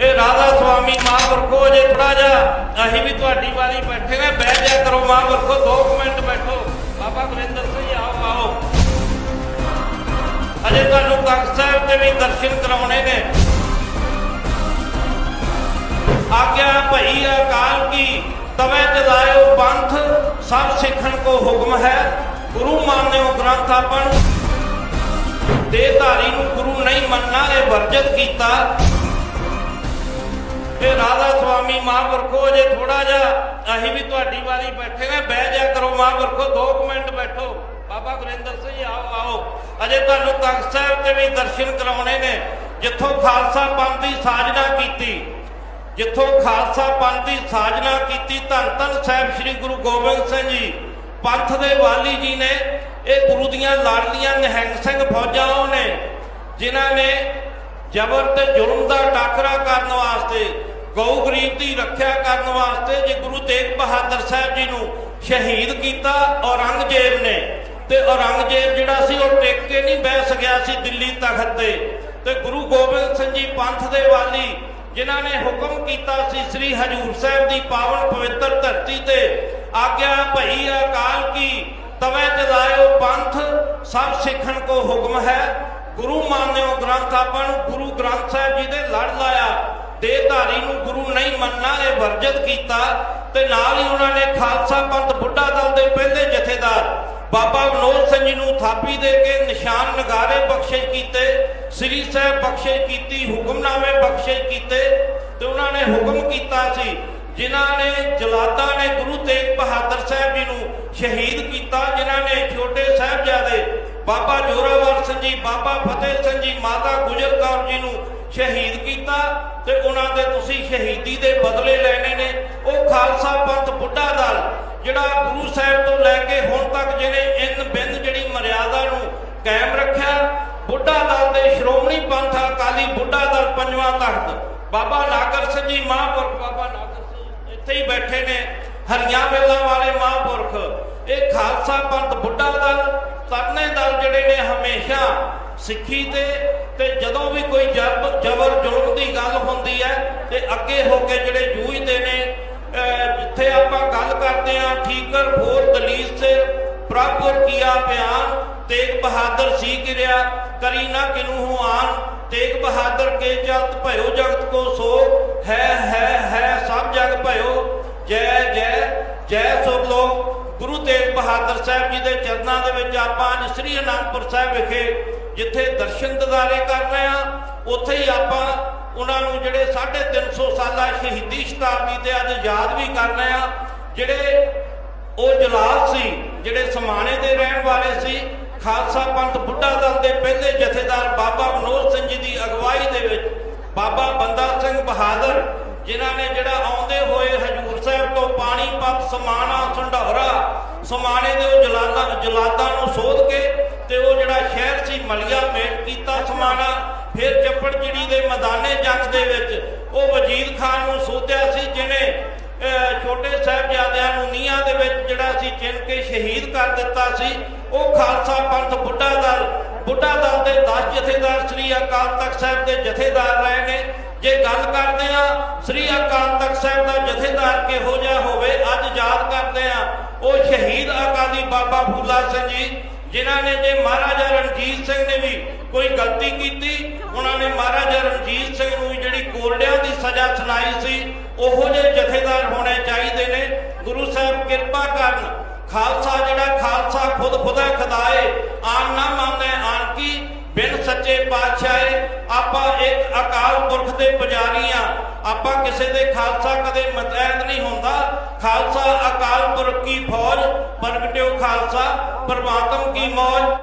ਇਹ ਰਾਧਾ ਸੁਆਮੀ ਮਹਾਂਪੁਰਖੋ ਜੇ ਥੋੜਾ ਜਿਹਾ ਅਸੀਂ ਵੀ ਤੁਹਾਡੀ ਵਾਰੀ ਬੈਠੇ ਨੇ, ਬਹਿ ਜਾ ਕਰੋ ਮਹਾਂਪੁਰਖੋ 2 ਮਿੰਟ ਬੈਠੋ। ਬਾਬਾ ਗੁਰਿੰਦਰ ਸਿੰਘ ਆਓ ਆਓ। ਅਜੇ ਤੁਹਾਨੂੰ ਤਖਤ ਸਾਹਿਬ ਦੇ ਵੀ ਦਰਸ਼ਨ ਕਰਾਉਣੇ ਨੇ। ਆਗਿਆ ਭਈ ਅਕਾਲ ਕੀ, ਤਵੇ ਜਦਾਇਓ ਪੰਥ, ਸਭ ਸਿੱਖਣ ਕੋ ਹੁਕਮ ਹੈ। ਗੁਰੂ ਮਾਨਿਓ ਗ੍ਰੰਥ ਆਪਣ। ਦੇ ਧਾਰੀ ਨੂੰ ਗੁਰੂ ਨਹੀਂ ਮੰਨਣਾ ਇਹ ਵਰਜਿਤ ਕੀਤਾ। ਇਹ ਰਾਧਾ ਸੁਆਮੀ ਮਹਾਂਪੁਰਖੋ ਜੇ ਥੋੜਾ ਜਿਹਾ, ਅਸੀਂ ਵੀ ਤੁਹਾਡੀ ਵਾਰੀ ਬੈਠੇ ਨੇ, ਬਹਿ ਜਾ ਕਰੋ ਮਹਾਂਪੁਰਖੋ 2 ਮਿੰਟ ਬੈਠੋ। ਬਾਬਾ ਗੁਰਿੰਦਰ ਸਿੰਘ ਆਓ ਆਓ। ਅਜੇ ਤੁਹਾਨੂੰ ਤਖਤ ਸਾਹਿਬ ਤੇ ਵੀ ਦਰਸ਼ਨ ਕਰਾਉਣੇ ਨੇ। ਜਿੱਥੋਂ ਖਾਲਸਾ ਪੰਥ ਦੀ ਸਾਜਨਾ ਕੀਤੀ, ਜਿੱਥੋਂ ਖਾਲਸਾ ਪੰਥ ਦੀ ਸਾਜਨਾ ਕੀਤੀ, ਧੰਨ ਧੰਨ ਸਾਹਿਬ ਸ੍ਰੀ ਗੁਰੂ ਗੋਬਿੰਦ ਸਿੰਘ ਜੀ, ਪੰਥ ਦੇ ਵਾਲੀ ਜੀ ਨੇ, ਇਹ ਗੁਰੂ ਦੀਆਂ ਲਾੜਲੀਆਂ ਨਿਹੰਗ ਸਿੰਘ ਫੌਜਾਂ ਉਹ ਨੇ, ਜਿਨ੍ਹਾਂ ਨੇ ਜ਼ਬਰ ਤੇ ਜ਼ੁਲਮ ਦਾ ਟਾਕਰਾ ਕਰਨ ਵਾਸਤੇ, ਗਊ ਗਰੀਬ ਦੀ ਰੱਖਿਆ ਕਰਨ ਵਾਸਤੇ ਜੇ ਗੁਰੂ ਤੇਗ ਬਹਾਦਰ ਸਾਹਿਬ ਜੀ ਨੂੰ ਸ਼ਹੀਦ ਕੀਤਾ ਔਰੰਗਜ਼ੇਬ ਨੇ, ਤੇ ਔਰੰਗਜ਼ੇਬ ਜਿਹੜਾ ਸੀ ਉਹ ਟਿਕ ਕੇ ਨਹੀਂ ਬਹਿ ਸਕਿਆ ਸੀ ਦਿੱਲੀ ਤਖਤ ਤੇ। ਤੇ ਗੁਰੂ ਗੋਬਿੰਦ ਸਿੰਘ ਜੀ ਪੰਥ ਦੇ ਵਾਲੀ, ਜਿਨ੍ਹਾਂ ਨੇ ਹੁਕਮ ਕੀਤਾ ਸੀ ਸ੍ਰੀ ਹਜੂਰ ਸਾਹਿਬ ਦੀ ਪਾਵਨ ਪਵਿੱਤਰ ਧਰਤੀ ਤੇ, ਆਗਿਆ ਭਈ ਅਕਾਲ ਕੀ, ਤਵੇ ਜਲਾਇਓ ਪੰਥ, ਸਭ ਸਿੱਖਣ ਕੋ ਹੁਕਮ ਹੈ। ਗੁਰੂ ਮਾਨਿਓ ਗ੍ਰੰਥ ਆਪਾਂ ਨੂੰ ਗੁਰੂ ਗ੍ਰੰਥ ਸਾਹਿਬ ਜੀ ਦੇ ਲੜ ਲਾਇਆ, ਦੇਹਧਾਰੀ ਨੂੰ ਗੁਰੂ ਨਹੀਂ ਮੰਨਣਾ, ਇਹ ਵਰਜਿਤ ਕੀਤਾ ਤੇ ਨਾਲ ਹੀ ਉਹਨਾਂ ਨੇ ਖਾਲਸਾ ਪੰਥ ਬੁੱਢਾ ਦਲ ਦੇ ਪਹਿਲੇ ਜਥੇਦਾਰ ਬਾਬਾ ਵਿਨੋਦ ਸਿੰਘ ਜੀ ਨੂੰ ਥਾਪੀ ਦੇ ਕੇ ਨਿਸ਼ਾਨ ਨਗਾਰੇ ਬਖਸ਼ਿਸ਼ ਕੀਤੇ, ਸ੍ਰੀ ਸਾਹਿਬ ਬਖਸ਼ਿਸ਼ ਕੀਤੀ, ਹੁਕਮਨਾਮੇ ਬਖਸ਼ਿਸ਼ ਕੀਤੇ ਤੇ ਉਹਨਾਂ ਨੇ ਹੁਕਮ ਕੀਤਾ ਸੀ ਜਿਨ੍ਹਾਂ ਨੇ ਜਲਾਦਾਂ ਨੇ ਗੁਰੂ ਤੇਗ ਬਹਾਦਰ ਸਾਹਿਬ ਜੀ ਨੂੰ ਸ਼ਹੀਦ ਕੀਤਾ, ਜਿਨ੍ਹਾਂ ਨੇ ਛੋਟੇ ਸਾਹਿਬਜ਼ਾਦੇ ਬਾਬਾ ਜੋਰਾਵਰ ਸਿੰਘ ਜੀ, ਬਾਬਾ ਫਤਿਹ ਸਿੰਘ ਜੀ, ਮਾਤਾ ਗੁਜਰ ਕੌਰ ਜੀ ਨੂੰ ਸ਼ਹੀਦ ਕੀਤਾ ਤੇ ਉਹਨਾਂ ਦੇ ਤੁਸੀਂ ਸ਼ਹੀਦੀ ਦੇ ਬਦਲੇ ਲੈਣੇ ਨੇ। ਉਹ ਖਾਲਸਾ ਪੰਥ ਬੁੱਢਾ ਦਲ, ਜਿਹੜਾ ਗੁਰੂ ਸਾਹਿਬ ਤੋਂ ਲੈ ਕੇ ਹੁਣ ਤੱਕ ਜਿਹਨੇ ਇਨ ਬਿੰਦ ਜਿਹੜੀ ਮਰਿਆਦਾ ਨੂੰ ਕਾਇਮ ਰੱਖਿਆ, ਬੁੱਢਾ ਦਲ ਦੇ ਸ਼੍ਰੋਮਣੀ ਪੰਥ ਅਕਾਲੀ ਬੁੱਢਾ ਦਲ ਪੰਜਵਾਂ ਤਖਤ, ਬਾਬਾ ਨਾਗਰ ਸਿੰਘ ਜੀ, ਮਹਾਂਪੁਰਖ ਬਾਬਾ ਨਾਗਰ ਸਿੰਘ ਇੱਥੇ ਹੀ ਬੈਠੇ ਨੇ ਹਰੀਆਂ ਵੇਲਾਂ ਵਾਲੇ ਮਹਾਂਪੁਰਖ। ਇਹ ਖਾਲਸਾ ਪੰਥ, ਬੁੱਢਾ ਦਲ, ਤਰਨੇ ਦਲ ਜਿਹੜੇ ਨੇ ਹਮੇਸ਼ਾ ਸਿੱਖੀ ਤੇ ਤੇ ਜਦੋਂ ਵੀ ਕੋਈ ਜਬਰ ਜਬਰ, ਜ਼ੁਲਮ ਦੀ ਗੱਲ ਹੁੰਦੀ ਹੈ, ਤੇ ਅੱਗੇ ਹੋ ਕੇ ਜਿਹੜੇ ਜੂਝਦੇ ਨੇ ਜਿੱਥੇ ਆਪਾਂ ਗੱਲ ਕਰਦੇ ਆ ਠੀਕਰ ਫੋਰ ਦਲੀਲ ਸੇ ਪ੍ਰਭੁਰ ਕੀਆ ਬਿਆਨ, ਤੇਗ ਬਹਾਦਰ ਸੀ ਕਿਰਿਆ, ਕਰੀ ਨਾ ਕਿਨੂ ਹੂੰ ਆਨ, ਤੇਗ ਬਹਾਦਰ ਕੇ ਜਗਤ ਭਇਓ ਜਗਤ ਕੋ ਸੋ ਜੈ ਸੁਰ ਲੋਕ, ਗੁਰੂ ਤੇਗ ਬਹਾਦਰ ਸਾਹਿਬ ਜੀ ਦੇ ਚਰਨਾਂ ਦੇ ਵਿੱਚ ਆਪਾਂ ਅੱਜ ਸ੍ਰੀ ਅਨੰਦਪੁਰ ਸਾਹਿਬ ਵਿਖੇ ਜਿੱਥੇ ਦਰਸ਼ਨ ਦਿਦਾਰੇ ਕਰ ਰਹੇ ਆ ਉੱਥੇ ਹੀ ਆਪਾਂ ਉਹਨਾਂ ਨੂੰ ਜਿਹੜੇ 350 ਸਾਲਾ ਸ਼ਹੀਦੀ ਸ਼ਤਾਬਦੀ ਤੇ ਅੱਜ ਯਾਦ ਵੀ ਕਰ ਰਹੇ ਆ ਜਿਹੜੇ ਉਹ ਜਲਾਲ ਸੀ, ਜਿਹੜੇ ਸਮਾਣੇ ਦੇ ਰਹਿਣ ਵਾਲੇ ਸੀ, ਖਾਲਸਾ ਪੰਥ ਬੁੱਢਾ ਦਲ ਦੇ ਪਹਿਲੇ ਜਥੇਦਾਰ ਬਾਬਾ ਮਨੋਜ ਸਿੰਘ ਜੀ ਦੀ ਅਗਵਾਈ ਦੇ ਵਿੱਚ ਬਾਬਾ ਬੰਦਾ ਸਿੰਘ ਬਹਾਦਰ, ਜਿਨ੍ਹਾਂ ਨੇ ਜਿਹੜਾ ਆਉਂਦੇ ਹੋਏ ਹਜੂਰ ਪਾਣੀਪਤ ਸਮਾਣਾ ਸੰਢੌਰਾ ਸਮਾਣੇ ਦੇ ਉਹ ਜਲਾਲਾਂ ਜਲਾਦਾਂ ਨੂੰ ਸੋਧ ਕੇ ਤੇ ਉਹ ਜਿਹੜਾ ਸ਼ਹਿਰ ਸੀ ਮਲੀਆ ਮੇਟ ਕੀਤਾ ਸਮਾਣਾ। ਫਿਰ ਚੱਪੜ ਚਿੜੀ ਦੇ ਮੈਦਾਨੇ ਜੰਗ ਦੇ ਵਿੱਚ ਉਹ ਵਜੀਦ ਖਾਨ ਨੂੰ ਸੋਧਿਆ ਸੀ ਜਿਨੇ ਛੋਟੇ ਸਾਹਿਬਜ਼ਾਦਿਆਂ ਨੂੰ ਨੀਹਾਂ ਦੇ ਵਿੱਚ ਜਿਹੜਾ ਸੀ ਚਿੰਨ ਕੇ ਸ਼ਹੀਦ ਕਰ ਦਿੱਤਾ ਸੀ। ਉਹ ਖਾਲਸਾ ਪੰਥ ਬੁੱਢਾ ਦਲ ਬੁੱਢਾ ਦਲ ਦੇ 10 ਜਥੇਦਾਰ ਸ੍ਰੀ ਅਕਾਲ ਤਖਤ ਸਾਹਿਬ ਦੇ ਜਥੇਦਾਰ ਰਹੇ ਨੇ। ਜੇ ਗੱਲ ਕਰਦੇ ਆ ਸ੍ਰੀ ਅਕਾਲ ਤਖਤ ਸਾਹਿਬ ਦਾ ਜਥੇਦਾਰ ਕਿਹੋ ਜਿਹਾ ਹੋਵੇ, ਅੱਜ ਯਾਦ ਕਰਦੇ ਆ ਉਹ ਸ਼ਹੀਦ ਅਕਾਲੀ ਬਾਬਾ ਫੂਲਾ ਸਿੰਘ ਜੀ, ਜਿਨ੍ਹਾਂ ਨੇ ਜੇ ਮਹਾਰਾਜਾ ਰਣਜੀਤ ਸਿੰਘ ਨੇ ਵੀ ਕੋਈ ਗਲਤੀ ਕੀਤੀ, ਉਹਨਾਂ ਨੇ ਮਹਾਰਾਜਾ ਰਣਜੀਤ ਸਿੰਘ ਨੂੰ ਵੀ ਜਿਹੜੀ ਕੋਰੜਿਆਂ ਦੀ ਸਜ਼ਾ ਸੁਣਾਈ ਸੀ, ਉਹੋ ਜਿਹੇ ਜਥੇਦਾਰ ਹੋਣੇ ਚਾਹੀਦੇ ਨੇ। ਗੁਰੂ ਸਾਹਿਬ ਕਿਰਪਾ ਕਰਨ, ਖਾਲਸਾ ਜਿਹੜਾ ਖਾਲਸਾ ਖੁਦ ਖੁਦਾ ਖੁਦਾਏ ਆਨ ਨਾ ਸੱਚੇ ਪਾਤਸ਼ਾਹੇ ਆਪਾਂ ਇੱਕ ਅਕਾਲ ਪੁਰਖ ਦੇ ਪੁਜਾਰੀ ਆ। ਆਪਾਂ ਕਿਸੇ ਦੇ ਖਾਲਸਾ ਕਦੇ ਮਤੈਦ ਨਹੀਂ ਹੁੰਦਾ। ਖਾਲਸਾ ਅਕਾਲ ਪੁਰਖ ਕੀ ਫੌਜ ਪ੍ਰਗਟਿਓ ਖਾਲਸਾ, ਪਰਮਾਤਮ ਕੀ ਮੌਜ।